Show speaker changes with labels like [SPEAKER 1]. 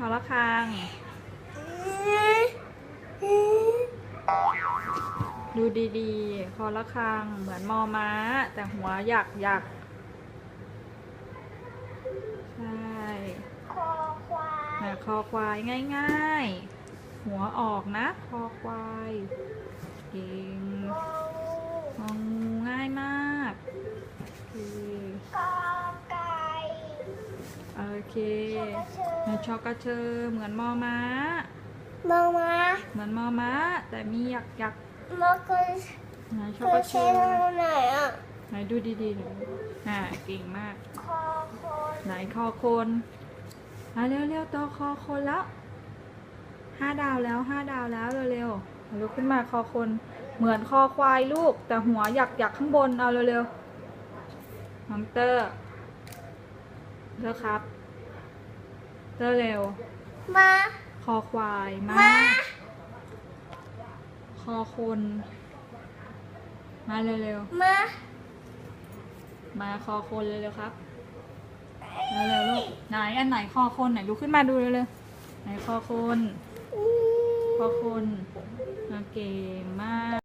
[SPEAKER 1] คอละครัง ดูดีๆคอละครัง เหมือนมอม้า แต่หัวหยักหยักใช่
[SPEAKER 2] คอควาย
[SPEAKER 1] แต่คอควายง่ายๆ หัวออกนะ คอควาย เค
[SPEAKER 2] ชอกกระเชอ
[SPEAKER 1] ในชอกกระเชอเหมือนมอม้า
[SPEAKER 2] มองมา
[SPEAKER 1] เหมือนมอม้า แต่มีหยักหยัก
[SPEAKER 2] มองกระ
[SPEAKER 1] ๆไหนช
[SPEAKER 2] เช
[SPEAKER 1] อกก
[SPEAKER 2] อ
[SPEAKER 1] ระ
[SPEAKER 2] เช
[SPEAKER 1] เชอ
[SPEAKER 2] อไหนอะ
[SPEAKER 1] ไหนดูดีๆหน่อยอ่าเก่งมาก
[SPEAKER 2] คอคน
[SPEAKER 1] ไหนคอคนอะเร็วๆตัวคอคนแล้วห้าดาวแล้วห้าดาวแล้วเร็วๆเอาลุกขึ้นมาคอคน เหมือนคอควายลูก แต่หัวหยักหยักๆข้างบนเอาเร็วๆน้องเตอร์เตอร์ครับ เตอร์เร็ว
[SPEAKER 2] มา
[SPEAKER 1] คอควายมา
[SPEAKER 2] มา
[SPEAKER 1] คอคน มาเร็ว
[SPEAKER 2] มา
[SPEAKER 1] ๆมาคอคนเร็วๆครับเร็วๆลูกไหนอันไหนคอคนไหนลุกขึ้นมาดูเร็วๆไหนคอคน
[SPEAKER 2] อืม
[SPEAKER 1] พอคนโอเคมาก